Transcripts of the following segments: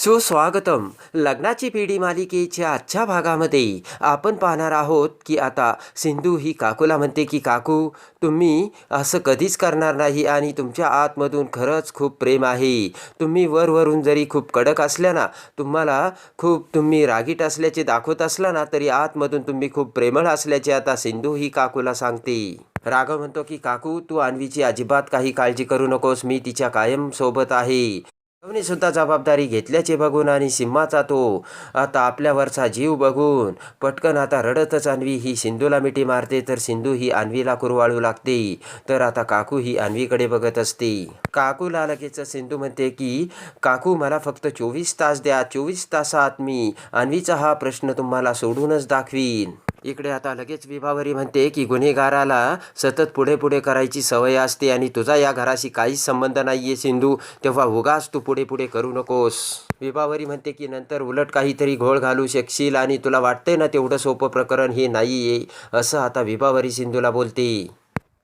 सुस्वागतम. लग्नाची पिढी मालिकेच्या आजच्या भागामध्ये आपण पाहणार आहोत की आता सिंधू ही काकूला म्हणते की काकू तुम्ही असं कधीच करणार नाही आणि तुमच्या आतमधून खरंच खूप प्रेम आहे. तुम्ही वरवरून जरी खूप कडक असल्या ना तुम्हाला खूप तुम्ही रागीट असल्याचे दाखवत असला ना तरी आतमधून तुम्ही खूप प्रेमळ असल्याचे आता सिंधू ही काकूला सांगते. राघव म्हणतो की काकू तू अन्वीची अजिबात काही काळजी करू नकोस. मी तिच्या कायम सोबत आहे. राघवने सुद्धा जबाबदारी घेतल्याचे बघून आणि सिंहाचा तो आता आपल्यावरचा जीव बघून पटकन आता रडतच अन्वी ही सिंधूला मिठी मारते तर सिंधू ही अन्वीला कुरवाळू लागते. तर आता काकू ही अन्वीकडे बघत असते. काकूला लगेच सिंधू म्हणते की काकू मला फक्त चोवीस तास द्या. चोवीस तासात मी अन्वीचा हा प्रश्न तुम्हाला सोडूनच दाखवीन. इकडे आता लगेच विभावरी म्हणते की गुन्हेगाराला सतत पुढे पुढे करायची सवय असते आणि तुझा या घराशी काहीच संबंध नाहीये सिंधू. तेव्हा उगाच तू पुढे पुढे करू नकोस. विभावरी म्हणते की नंतर उलट काहीतरी घोळ घालू शकशील आणि तुला वाटतंय ना तेवढं सोपं प्रकरण हे नाही आहे असं आता विभावरी सिंधूला बोलते.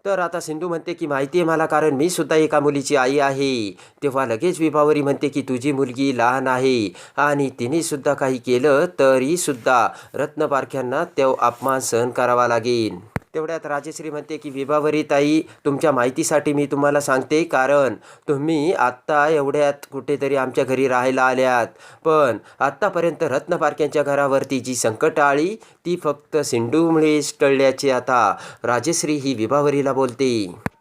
तर आता सिंधू म्हणते की माहिती आहे मला कारण मी सुद्धा एका मुलीची आई आहे. तेव्हा लगेच विभावरी म्हणते की तुझी मुलगी लहान आहे आणि तिने सुद्धा काही केलं तरी सुद्धा रत्नपारख्यांना तो अपमान सहन करावा लागेल. तेवढ्यात राजश्री म्हणते की विभावरी ताई तुमच्या माहितीसाठी मी तुम्हाला सांगते कारण तुम्ही आत्ता एवढ्यात कुठेतरी आमच्या घरी राहायला आल्यात. पण आत्तापर्यंत रत्नपारख्यांच्या घरावरती जी संकट आली ती फक्त सिंडूमुळे टळल्याचे आता राजश्री ही विभावरीला बोलते.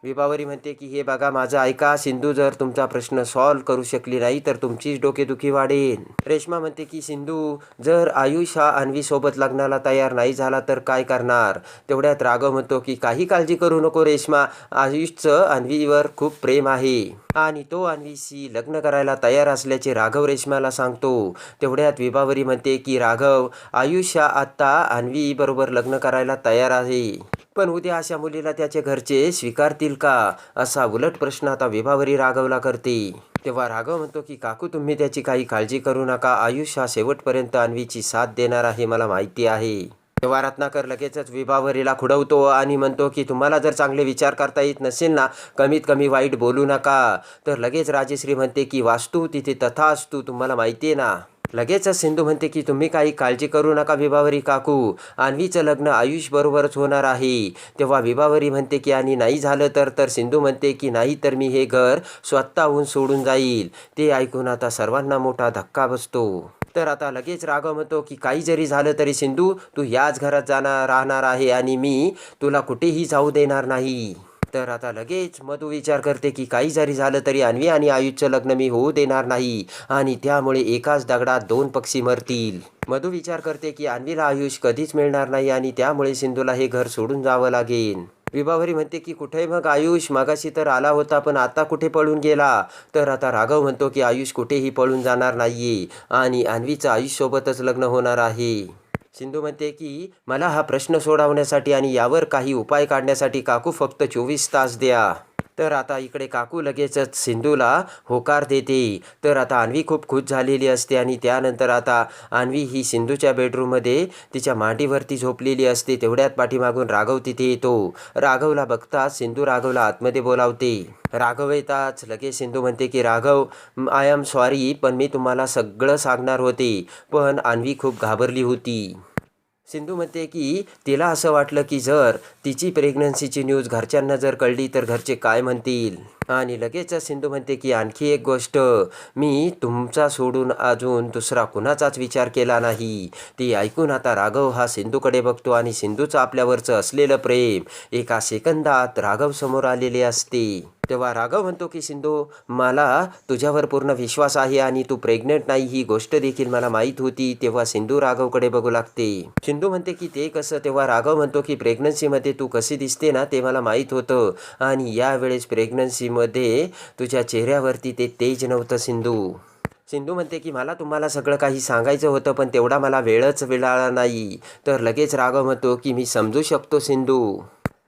विभावरी म्हणते की हे बघा माझं ऐका सिंधू जर तुमचा प्रश्न सॉल्व्ह करू शकली नाही तर तुमचीच डोकेदुखी वाढेल. रेश्मा म्हणते की सिंधू जर आयुष हा अन्वीसोबत लग्नाला तयार नाही झाला तर काय करणार? तेवढ्यात राघव म्हणतो की काही काळजी करू नको रेश्मा. आयुषचं अन्वीवर खूप प्रेम आहे. आणि तो अन्वीशी लग्न करायला तयार असल्याचे राघव रेश्माला सांगतो. तेवढ्यात विभावरी म्हणते की राघव आयुष हा आत्ता अन्वी बरोबर लग्न करायला तयार आहे. पण उद्या अशा मुलीला त्याचे घरचे स्वीकारतील का? असा उलट प्रश्न आता विभावरी राघवला करते. तेव्हा राघव म्हणतो की काकू तुम्ही त्याची काही काळजी करू नका. आयुष हा शेवटपर्यंत अन्वीची साथ देणार आहे मला माहिती आहे. तेव्हा रत्नाकर लगेचच विभावरीला खुडवतो आणि म्हणतो की तुम्हाला जर चांगले विचार करता येत नसेल ना कमीत कमी वाईट बोलू नका. तर लगेच राजेश्री म्हणते की वास्तू तिथे तथा असतो तुम्हाला माहिती आहे ना. लगेचच सिंधू म्हणते की तुम्ही काही काळजी करू नका विभावरी काकू. अन्वीचं लग्न आयुष बरोबरच होणार आहे. तेव्हा विभावरी म्हणते की आणि नाही झालं तर तर सिंधू म्हणते की नाही तर मी हे घर स्वतःहून सोडून जाईल. ते ऐकून आता सर्वांना मोठा धक्का बसतो. तर आता लगेच राघव म्हणतो की काही जरी झालं तरी सिंधू तू याच घरात जाणार राहणार आहे आणि मी तुला कुठेही जाऊ देणार नाही. तर आता लगेच मधू विचार करते की काही जरी झालं तरी अन्वी आणि आयुषचं लग्न मी होऊ देणार नाही. आणि त्यामुळे एकाच दगडात दोन पक्षी मरतील. मधू विचार करते की अन्वीला आयुष कधीच मिळणार नाही आणि त्यामुळे सिंधूला हे घर सोडून जावं लागेल. विभावरी म्हणते की कुठे मग आयुष? मागाशी तर आला होता पण आता कुठे पळून गेला? तर आता राघव म्हणतो की आयुष कुठेही पळून जाणार नाहीये आणि अन्वीचं आयुष सोबतच लग्न होणार आहे. सिंधू म्हणते की मला हा प्रश्न सोडवण्यासाठी आणि यावर काही उपाय काढण्यासाठी काकू फक्त चोवीस तास द्या. तर आता इकडे काकू लगेचच सिंधूला होकार देते. तर आता अन्वी खूप खुश झालेली असते आणि त्यानंतर आता अन्वी ही सिंधूच्या बेडरूममध्ये तिच्या मांडीवरती झोपलेली असते. तेवढ्यात पाठीमागून राघव तिथे येतो. राघवला बघताच सिंधू राघवला आतमध्ये बोलावते. राघव येताच लगेच सिंधू म्हणते की राघव आय एम सॉरी पण मी तुम्हाला सगळं सांगणार होते पण अन्वी खूप घाबरली होती. सिंधू म्हणते की तिला असं वाटलं की जर तिची प्रेग्नन्सीची न्यूज घरच्यांना जर कळली तर घरचे काय म्हणतील? आणि लगेचच सिंधू म्हणते की आणखी एक गोष्ट. मी तुमचा सोडून अजून दुसरा कुणाचाच विचार केला नाही. ती ऐकून आता राघव हा सिंधूकडे बघतो आणि सिंधूचं आपल्यावरचं असलेलं प्रेम एका सेकंदात राघव समोर आलेले असते. तेव्हा राघव म्हणतो की सिंधू मला तुझ्यावर पूर्ण विश्वास आहे आणि तू प्रेग्नेंट नाही ही गोष्ट देखील मला माहीत होती तेव्हा सिंधू राघवकडे बघू लागते. सिंधू म्हणते की ते कसं? तेव्हा राघव म्हणतो की प्रेग्नन्सीमध्ये तू कशी दिसते ना ते मला माहीत होतं आणि यावेळेस प्रेग्नन्सीमध्ये तुझ्या चेहऱ्यावरती ते तेज नव्हतं सिंधू. सिंधू म्हणते की मला तुम्हाला सगळं काही सांगायचं होतं पण तेवढा मला वेळच मिळाला नाही. तर लगेच राघव म्हणतो की मी समजू शकतो सिंधू.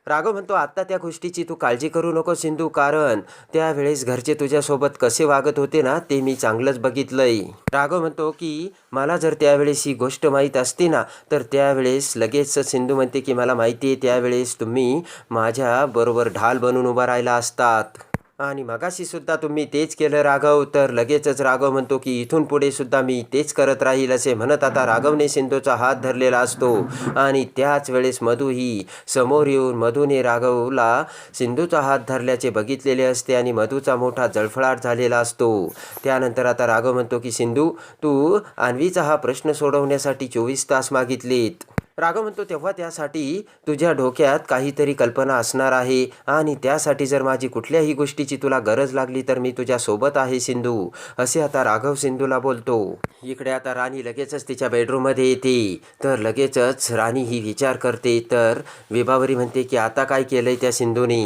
राघव म्हणतो आत्ता त्या गोष्टीची तू काळजी करू नको सिंधू कारण त्यावेळेस घरचे तुझ्यासोबत कसे वागत होते ना ते मी चांगलंच बघितलंय. राघव म्हणतो की मला जर त्यावेळेस ही गोष्ट माहीत असती ना तर त्यावेळेस लगेच सिंधू म्हणते की मला माहिती आहे त्यावेळेस तुम्ही माझ्या बरोबर ढाल बनून उभा राहिला असतात. आणि मगाशीसुद्धा तुम्ही तेच केलं राघव तर लगेचच राघव म्हणतो की इथून पुढे सुद्धा मी तेच करत राहील असे म्हणत आता राघवने सिंधूचा हात धरलेला असतो. आणि त्याच वेळेस मधू ही समोर येऊन मधूने राघवला सिंधूचा हात धरल्याचे बघितलेले असते आणि मधूचा मोठा जळफळाट झालेला असतो. त्यानंतर आता राघव म्हणतो की सिंधू तू अन्वीचा हा प्रश्न सोडवण्यासाठी चोवीस तास मागितलेत. राघव म्हणतो तेव्हा त्यासाठी तुझ्या डोक्यात काहीतरी कल्पना असणार आहे आणि त्यासाठी जर माझी कुठल्याही गोष्टीची तुला गरज लागली तर मी तुझ्या सोबत आहे सिंधू. असे आता राघव सिंधूला बोलतो. इकडे आता राणी लगेचच तिच्या बेडरूममध्ये येते. तर लगेचच राणी ही विचार करते. तर विभावरी म्हणते की आता काय केलंय त्या सिंधूने?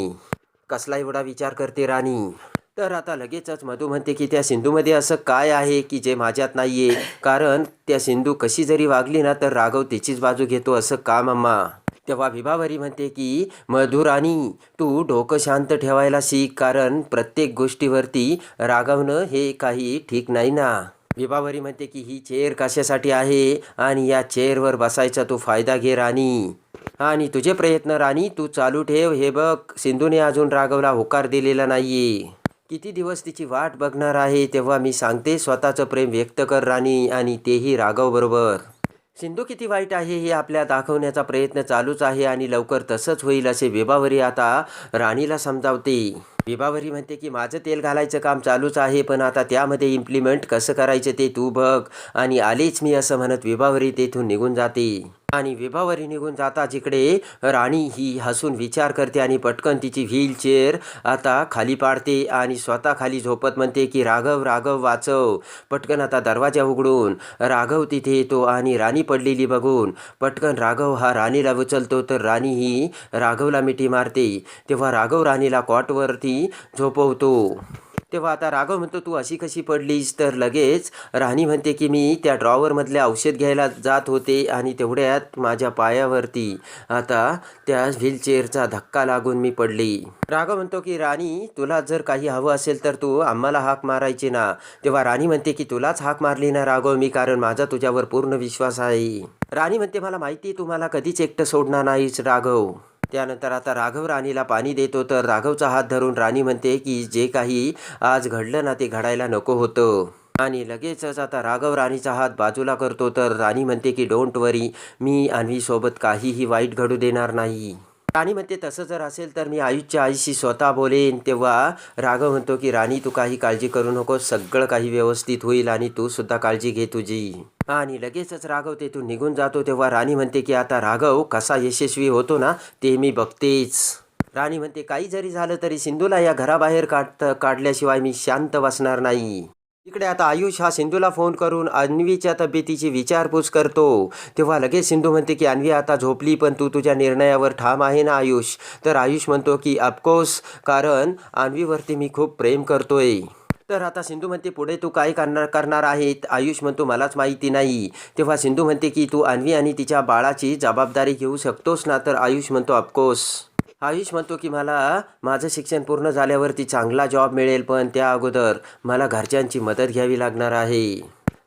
कसला एवढा विचार करते राणी. तर आता लगेचच मधू म्हणते की त्या सिंधूमध्ये असं काय आहे की जे माझ्यात नाही आहे कारण त्या सिंधू कशी जरी वागली ना तर राघव तिचीच बाजू घेतो असं का मम्मा? तेव्हा विभावरी म्हणते की मधुराणी तू डोकं शांत ठेवायला शिक कारण प्रत्येक गोष्टीवरती रागवणं हे काही ठीक नाही ना. विभावरी म्हणते की ही चेअर कशासाठी आहे? आणि या चेअरवर बसायचा तू फायदा घे राणी. आणि तुझे प्रयत्न राणी तू चालू ठेव हे बघ सिंधूने अजून राघवला होकार दिलेला नाहीये. किती दिवस तिची वाट बघणार आहे तेव्हा मी सांगते. स्वतःचं प्रेम व्यक्त कर राणी आणि तेही राघव बरोबर. सिंधू किती वाईट आहे हे आपल्या दाखवण्याचा प्रयत्न चालूच आहे आणि लवकर तसंच होईल असे विभावरी आता राणीला समजावते. विभावरी म्हणते की माझं तेल घालायचं काम चालूच आहे पण आता त्यामध्ये इम्प्लिमेंट कसं करायचं ते तू बघ. आणि आलेच मी असं म्हणत विभावरी तेथून निघून जाते. आणि विभावरी निघून जाता जिकडे राणी ही हसून विचार करते आणि पटकन तिची व्हीलचेअर आता खाली पाडते आणि स्वतः खाली झोपत म्हणते की राघव राघव वाचव. पटकन आता दरवाजा उघडून राघव तिथे येतो आणि राणी पडलेली बघून पटकन राघव हा राणीला उचलतो. तर राणी ही राघवला मिठी मारते. तेव्हा राघव राणीला कॉटवरती झोपवतो. तेव्हा आता राघव म्हणतो तू अशी कशी पडलीस? तर लगेच राणी म्हणते की मी त्या ड्रॉवरमधले औषध घ्यायला जात होते आणि तेवढ्यात माझ्या पायावरती आता त्या व्हीलचेअरचा धक्का लागून मी पडली. राघव म्हणतो की राणी तुला जर काही हवं असेल तर तू आम्हाला हाक मारायची ना. तेव्हा राणी म्हणते की तुलाच हाक मारली ना राघव मी कारण माझा तुझ्यावर पूर्ण विश्वास आहे. राणी म्हणते मला माहिती तू मला कधीच एकटं सोडणार नाहीस राघव. त्यानंतर आता राघव राणीला पाणी देतो. तर राघवचा हात धरून राणी म्हणते की जे काही आज घडलं ना ते घडायला नको होतं. आणि लगेचच आता राघव राणीचा हात बाजूला करतो. तर राणी म्हणते की डोंट वरी मी अन्वीसोबत काहीही वाईट घडू देणार नाही. राणी म्हणते तसं जर असेल तर मी आयुषच्या आईशी स्वतः बोलेन. तेव्हा राघव म्हणतो की राणी तू काही काळजी करू नको सगळं काही व्यवस्थित होईल आणि तू सुद्धा काळजी घे तुझी. आणि लगेचच राघव तेथून निघून जातो. तेव्हा राणी म्हणते की आता राघव कसा यशस्वी होतो ना ते मी बघतेच. राणी म्हणते काही जरी झालं तरी सिंधूला या घराबाहेर काढत काढल्याशिवाय मी शांत बसणार नाही. इकडे आता आयुष हा सिंधूला फोन करून अन्वीच्या तब्येतीची विचारपूस करतो. तेव्हा लगेच सिंधू म्हणते की अन्वी आता झोपली पण तू तुझ्या निर्णयावर ठाम आहे ना आयुष? तर आयुष म्हणतो की अफकोर्स कारण अन्वीवरती मी खूप प्रेम करतोय. तर आता सिंधू म्हणते पुढे तू काय करणार करणार आहेत? आयुष म्हणतो मलाच माहिती नाही. तेव्हा सिंधू म्हणते की तू अन्वी आणि तिच्या बाळाची जबाबदारी घेऊ शकतोस ना? तर आयुष म्हणतो अफकोर्स आयुष म्हणतो की मला माझं शिक्षण पूर्ण झाल्यावरती चांगला जॉब मिळेल पण त्या अगोदर मला घरच्यांची मदत घ्यावी लागणार आहे.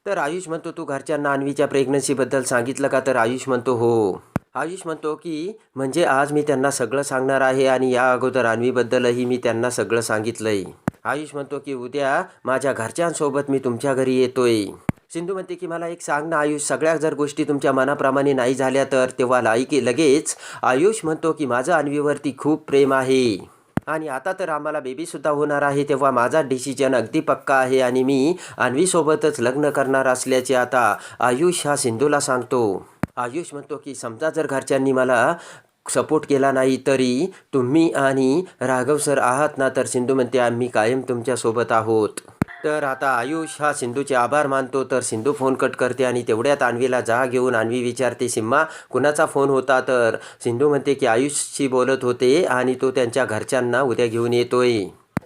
तर आयुष म्हणतो तू घरच्यांना अन्वीच्या प्रेग्नन्सीबद्दल सांगितलं का? तर आयुष म्हणतो हो. आयुष म्हणतो की म्हणजे आज मी त्यांना सगळं सांगणार आहे आणि या अगोदर अन्वीबद्दलही मी त्यांना सगळं सांगितलंय. आयुष म्हणतो की उद्या माझ्या घरच्यांसोबत मी तुमच्या घरी येतोय. सिंधू म्हणते की मला एक सांग ना आयुष सगळ्या जर गोष्टी तुमच्या मनाप्रमाणे नाही झाल्या तर तेव्हा लाईकी लगेच. आयुष म्हणतो की माझं अन्वीवरती खूप प्रेम आहे. आणि आता तर आम्हाला बेबीसुद्धा होणार आहे तेव्हा माझा डिसिजन अगदी पक्का आहे आणि मी अन्वीसोबतच लग्न करणार असल्याचे आता आयुष हा सिंधूला सांगतो. आयुष म्हणतो की समजा जर घरच्यांनी मला सपोर्ट केला नाही तरी तुम्ही आणि राघव सर आहात ना तर सिंधू म्हणते आम्ही कायम तुमच्यासोबत आहोत. तर आता आयुष हा सिंधूचे आभार मानतो तर सिंधू फोन कट करते आणि तेवढ्यात आणवीला जा घेऊन आणवी विचारते सिम्मा कुणाचा फोन होता तर? सिंधू म्हणते की आयुषशी बोलत होते आणि तो त्यांच्या घरच्यांना उद्या घेऊन येतोय.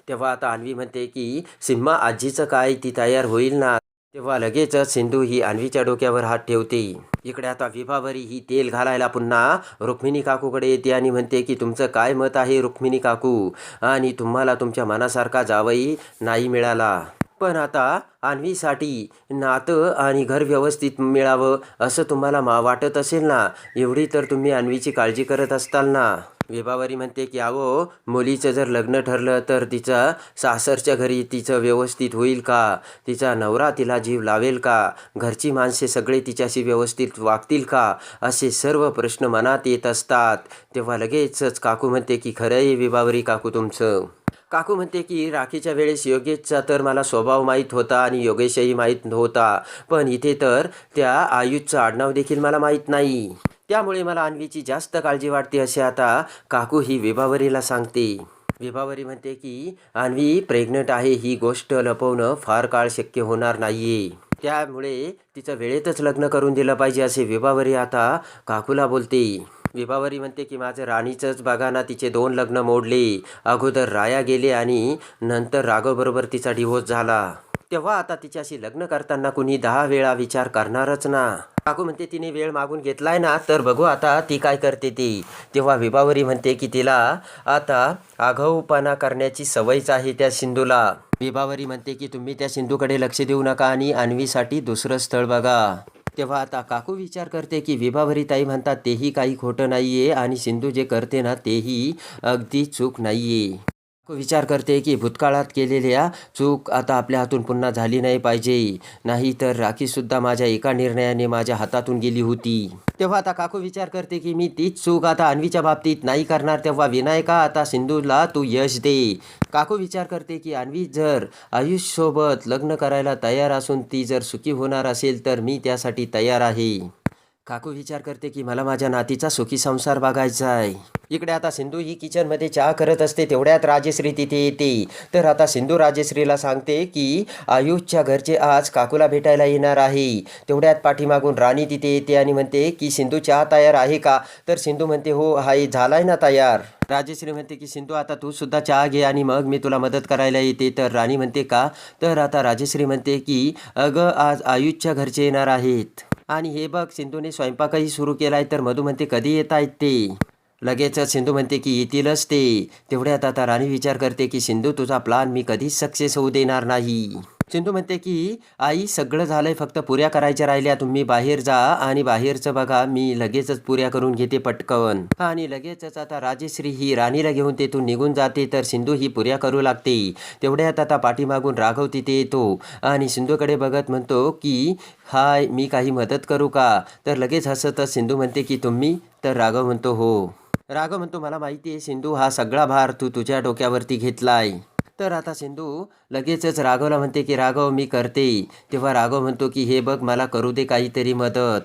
तेव्हा आता आणवी म्हणते की सिम्मा आजीचं काय? ती तयार होईल ना? तेव्हा लगेचच सिंधू ही आणवीच्या डोक्यावर हात ठेवते. इकडे आता विभावरी ही तेल घालायला पुन्हा रुक्मिणी काकूकडे येते आणि म्हणते की तुमचं काय मत आहे रुक्मिणी काकू? आणि तुम्हाला तुमच्या मनासारखा जावई नाही मिळाला. पण आता आणवीसाठी नातं आणि घर व्यवस्थित मिळावं असं तुम्हाला मा वाटत असेल ना? एवढी तर तुम्ही आणवीची काळजी करत असताल ना? विभावरी म्हणते की अहो मुलीचं जर लग्न ठरलं तर तिचं सासरच्या घरी तिचं व्यवस्थित होईल का? तिचा नवरा तिला जीव लावेल का? घरची माणसे सगळे तिच्याशी व्यवस्थित वागतील का? असे सर्व प्रश्न मनात येत असतात. तेव्हा लगेचच काकू म्हणते की खरं आहे विभावरी काकू तुमचं. काकू म्हणते की राखीच्या वेळेस योगेशचा तर मला स्वभाव माहीत होता आणि योगेशही माहीत होता पण इथे तर त्या आयुषचं आडनाव देखील मला माहीत नाही. त्यामुळे मला अन्वीची जास्त काळजी वाटते असे आता काकू ही विभावरीला सांगते. विभावरी म्हणते की अन्वी प्रेग्नंट आहे ही गोष्ट लपवणं फार काळ शक्य होणार नाहीये. त्यामुळे तिचं वेळेतच लग्न करून दिलं पाहिजे असे विभावरी आता काकूला बोलते. विभावरी म्हणते की माझं राणीचंच बघा ना तिचे दोन लग्न मोडले. अगोदर राया गेले आणि नंतर राघवबरोबर तिचा डिवोर्स झाला. तेव्हा आता तिच्याशी लग्न करताना कुणी दहा वेळा विचार करणारच ना. काकू म्हणते तिने वेळ मागून घेतलाय ना तर बघू आता ती काय करते ती. तेव्हा विभावरी म्हणते की तिला आता आघाऊपणा करण्याची सवयच आहे त्या सिंधूला. विभावरी म्हणते की तुम्ही त्या सिंधूकडे लक्ष देऊ नका आणि अन्वीसाठी दुसरं स्थळ बघा. तेव्हा आता काकू विचार करते की विभावरी ताई म्हणतात तेही काही खोटं नाही आहे आणि सिंधू जे करते ना तेही अगदी चूक नाही आहे विचार करते की भूतकाळात केलेल्या चूक आता आपल्या हातून पुन्हा झाली नाही पाहिजे. नाही तर राखीसुद्धा माझ्या एका निर्णयाने माझ्या हातातून गेली होती. तेव्हा आता काकू विचार करते की मी तीच चूक आता अन्वीच्या बाबतीत नाही करणार तेव्हा विनायका आता सिंधूला तू यश दे. काकू विचार करते की अन्वी जर आयुषसोबत लग्न करायला तयार असून ती जर सुखी होणार असेल तर मी त्यासाठी तयार आहे. काकू विचार करते की मला माझ्या नातीचा सुखी संसार बघायचा आहे इकडे आता सिंधू ही किचनमध्ये चहा करत असते तेवढ्यात राजेश्री तिथे येते. तर आता सिंधू राजेश्रीला सांगते की आयुषच्या घरचे आज काकूला भेटायला येणार आहे. तेवढ्यात पाठीमागून राणी तिथे येते आणि म्हणते की सिंधू चहा तयार आहे का? तर सिंधू म्हणते हो हाय झालाय ना तयार. राजेश्री म्हणते की सिंधू आता तू सुद्धा चहा घे आणि मग मी तुला मदत करायला येते. तर राणी म्हणते का? तर आता राजेश्री म्हणते की अगं आज आयुषच्या घरचे येणार आहेत. आणि हे बघ सिंधूने स्वयंपाकही सुरू केला आहे तर मधू म्हणते कधी येत आहेत ते? लगेचच सिंधू म्हणते की येतीलच ते. तेवढ्यात आता राणी विचार करते की सिंधू तुझा प्लान मी कधीच सक्सेस होऊ देणार नाही. सिंधू म्हणते की आई सगळं झालंय फक्त पुऱ्या करायच्या राहिल्या. तुम्ही बाहेर जा आणि बाहेरचं बघा. मी लगेचच पुऱ्या करून घेते पटकन. आणि लगेचच आता राजेश्री ही राणीला घेऊन तेथून निघून जाते तर सिंधू ही पुऱ्या करू लागते. तेवढ्यात आता पाठीमागून राघव तिथे येतो आणि सिंधूकडे बघत म्हणतो की हाय मी काही मदत करू का? तर लगेच हसतच सिंधू म्हणते की तुम्ही? तर राघव म्हणतो हो. राघव म्हणतो मला माहिती आहे सिंधू हा सगळा भार तू तुझ्या डोक्यावरती घेतला आहे तर आता सिंधू लगेचच राघवला म्हणते की राघव मी करते. तेव्हा राघव म्हणतो की हे बघ मला करू दे काहीतरी मदत.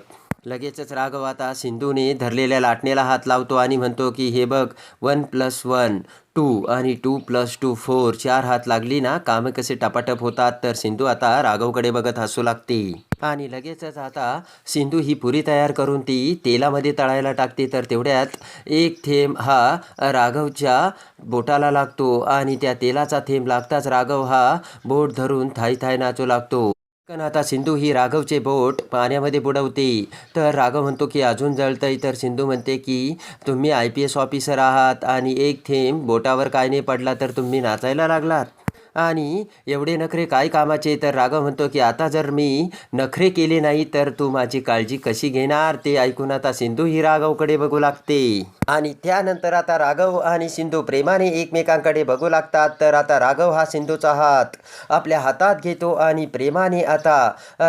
लगेचच राघव आता सिंधूने धरलेल्या लाटणीला हात लावतो आणि म्हणतो की हे बघ वन प्लस वन टू आणि टू प्लस टू फोर चार हात लागली ना कामं कसे टपाटप होतात तर सिंधू आता राघवकडे बघत हसू लागते. आणि लगेचच आता सिंधू ही पुरी तयार करून ती तेलामध्ये तळायला टाकते तर तेवढ्यात एक थेंब हा राघवच्या बोटाला लागतो आणि त्या तेलाचा थेंब लागताच राघव हा बोट धरून थाई थाय नाचू लागतो. पण आता सिंधू ही राघवचे बोट पाण्यामध्ये बुडवते. तर राघव म्हणतो की अजून जळतंय. तर सिंधू म्हणते की तुम्ही आय पी एस ऑफिसर आहात आणि एक थेंब बोटावर काय नाही पडला तर तुम्ही नाचायला लागलात. आणि एवढे नखरे काय कामाचे? तर राघव म्हणतो की आता जर मी नखरे केले नाही तर तू माझी काळजी कशी घेणार? ते ऐकून आता सिंधू ही राघवकडे बघू लागते. आणि त्यानंतर आता राघव आणि सिंधू प्रेमाने एकमेकांकडे बघू लागतात. तर आता राघव हा सिंधूचा हात आपल्या हातात घेतो आणि प्रेमाने आता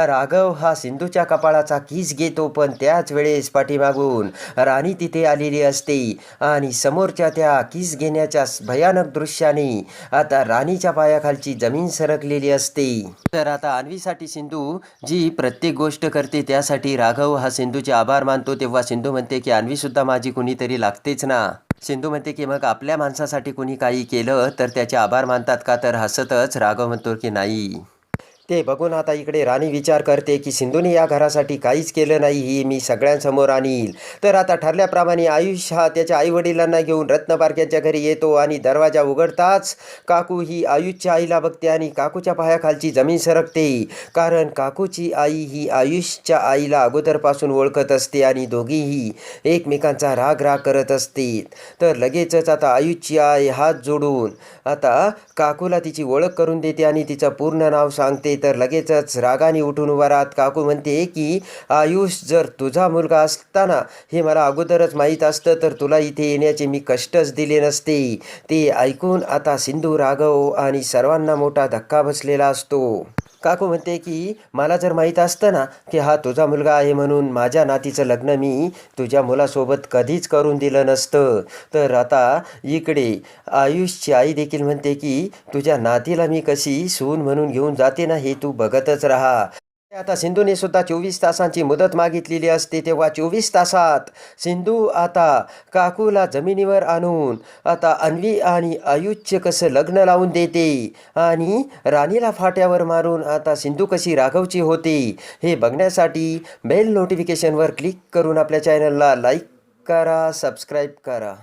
राघव हा सिंधूच्या कपाळाचा किस घेतो. पण त्याच वेळेस पाठीमागून राणी तिथे आलेली असते आणि समोरच्या त्या किस घेण्याच्या भयानक दृश्याने आता राणीच्या पाया पायाखालची जमीन सरकलेली असते. तर आता अन्वीसाठी सिंधू जी प्रत्येक गोष्ट करते त्यासाठी राघव हा सिंधूचे आभार मानतो तेव्हा सिंधू म्हणते की अन्वी सुद्धा माझी कुणीतरी लागतेच ना. सिंधू म्हणते की मग आपल्या माणसासाठी कुणी काही केलं तर त्याचे आभार मानतात का? तर हसतच राघव म्हणतो की नाही. ते बघून आता इकडे राणी विचार करते की सिंधूने या घरासाठी काहीच केलं नाही ही मी सगळ्यांसमोर आणील. तर आता ठरल्याप्रमाणे आयुष हा त्याच्या आईवडिलांना घेऊन रत्नपारक्यांच्या घरी येतो आणि दरवाजा उघडताच काकू ही आयुषच्या आईला बघते आणि काकूच्या पायाखालची जमीन सरकते. कारण काकूची आई ही आयुषच्या आईला अगोदरपासून ओळखत असते आणि दोघीही एकमेकांचा राग राग करत असते. तर लगेचच आता आयुषची आई हात जोडून आता काकूला तिची ओळख करून देते आणि तिचं पूर्ण नाव सांगते. सांगते तर लगेचच रागाने उठून उभा राहत काकू म्हणते की आयुष जर तुझा मुलगा असताना हे मला अगोदरच माहीत असतं तर तुला इथे येण्याचे मी कष्टच दिले नसते. ते ऐकून आता सिंधू राघव आणि सर्वांना मोठा धक्का बसलेला असतो. काकू म्हणते की मला जर माहीत असतं ना की हा तुझा मुलगा आहे म्हणून माझ्या नातीचं लग्न मी तुझ्या मुलासोबत कधीच करून दिलं नसतं. तर आता इकडे आयुषची आई देखील म्हणते की तुझ्या नातीला मी कशी सून म्हणून घेऊन जाते ना हे तू बघतच राहा. आता सिंधूने सुद्धा चोवीस तासांची मुदत मागितलेली असते तेव्हा चोवीस तासात सिंधू आता काकूला जमिनीवर आणून आता अन्वी आणि आयुष्य कसं लग्न लावून देते आणि राणीला फाट्यावर मारून आता सिंधू कशी राघवची होते हे बघण्यासाठी बेल नोटिफिकेशनवर क्लिक करून आपल्या चॅनलला लाईक करा सबस्क्राईब करा.